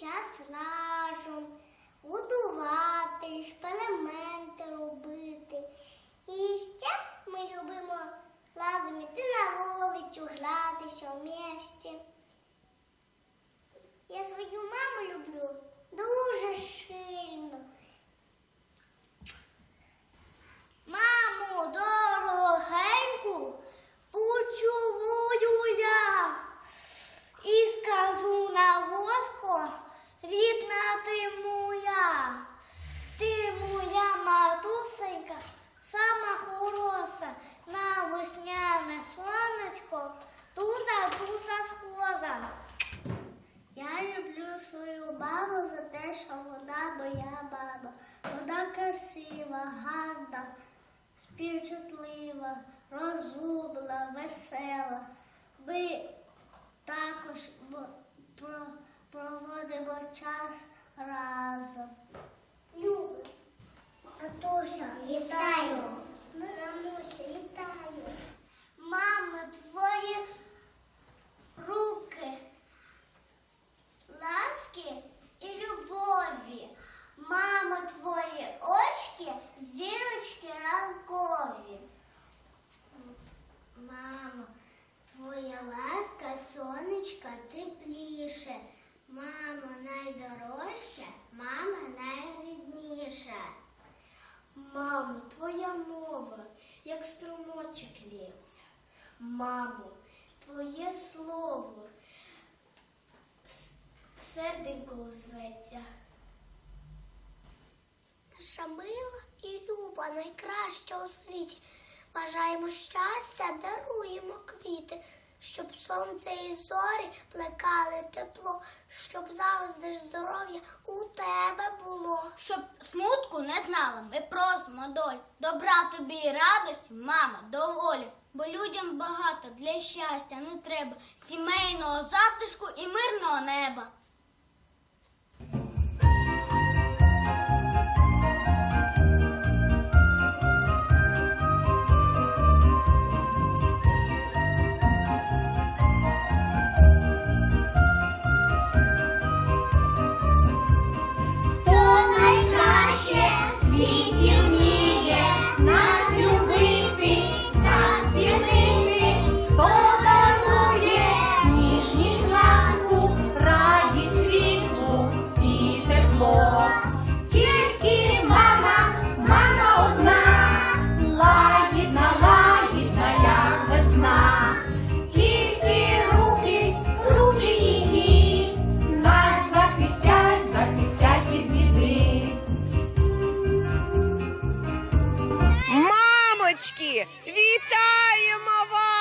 час разом годувати, шпалементи робити. І ще ми любимо разом іти на вулицю, гратися в місті. Я свою маму. Я люблю свою маму за те, що вона моя мама. Вона красива, гарна, співчутлива, розумна, весела. Ми також про- проводимо час разом. Люблю. Татуся, вітаю. Мамуся, вітаю. Мамо, найдорожча, мама найрідніша. Мамо, твоя мова, як струмочок лється. Мамо, твоє слово серденько озветься. Наша мила і люба, найкраща у світі. Бажаємо щастя, даруємо квіти, щоб сонце і зорі плекали тепло, щоб завжди здоров'я у тебе було. Щоб смутку не знала, ми просимо доль. Добра тобі і радості, мама, доволі. Бо людям багато для щастя не треба сімейного затишку і мирного неба. Вітаємо вас!